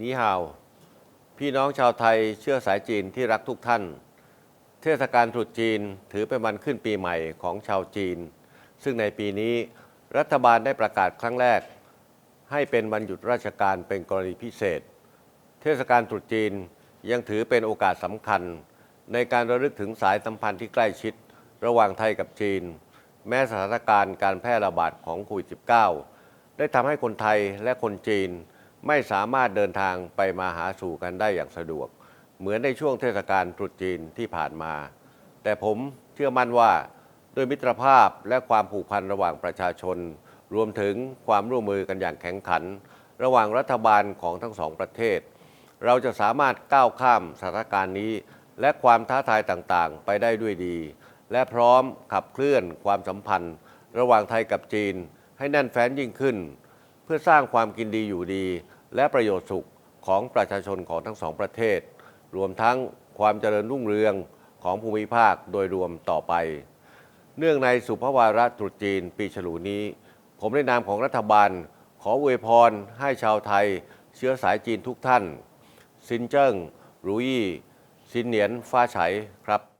นีฮาว พี่น้องชาวไทยเชื้อสายจีนที่รักทุกท่าน เทศกาลตรุษจีนถือเป็นวันขึ้นปีใหม่ของชาวจีน ซึ่งในปีนี้รัฐบาลได้ประกาศครั้งแรก ให้เป็นวันหยุดราชการเป็นกรณีพิเศษ เทศกาลตรุษจีนยังถือเป็นโอกาสสำคัญ ในการระลึกถึงสายสัมพันธ์ที่ใกล้ชิด ระหว่างไทยกับจีน แม้สถานการณ์การแพร่ระบาดของโควิด -19 ได้ทำให้คนไทยและคนจีน ไม่สามารถเดินทางไปมาหาสู่กันได้อย่างสะดวก เหมือนในช่วงเทศกาลตรุษจีนที่ผ่านมา แต่ผมเชื่อมั่นว่าด้วยมิตรภาพและความผูกพันระหว่างประชาชน รวมถึงความร่วมมือกันอย่างแข็งขัน ระหว่างรัฐบาลของทั้งสองประเทศ เราจะสามารถก้าวข้ามสถานการณ์นี้ และความท้าทายต่างๆ ไปได้ด้วยดี และพร้อมขับเคลื่อนความสัมพันธ์ ระหว่างไทยกับจีน ให้แน่นแฟ้นยิ่งขึ้น เพื่อสร้างความกินดีอยู่ดี และประโยชน์สุขของประชาชนของทั้งสองประเทศ รวมทั้งความเจริญรุ่งเรืองของภูมิภาคโดยรวมต่อไป เนื่องในสุภวาระตรุษจีนปีฉลูนี้ ผมในนามของรัฐบาล ขออวยพรให้ชาวไทย เชื้อสายจีนทุกท่าน ซินเจิ้งหรูยี่ซินเหนียนฟ้าไฉครับ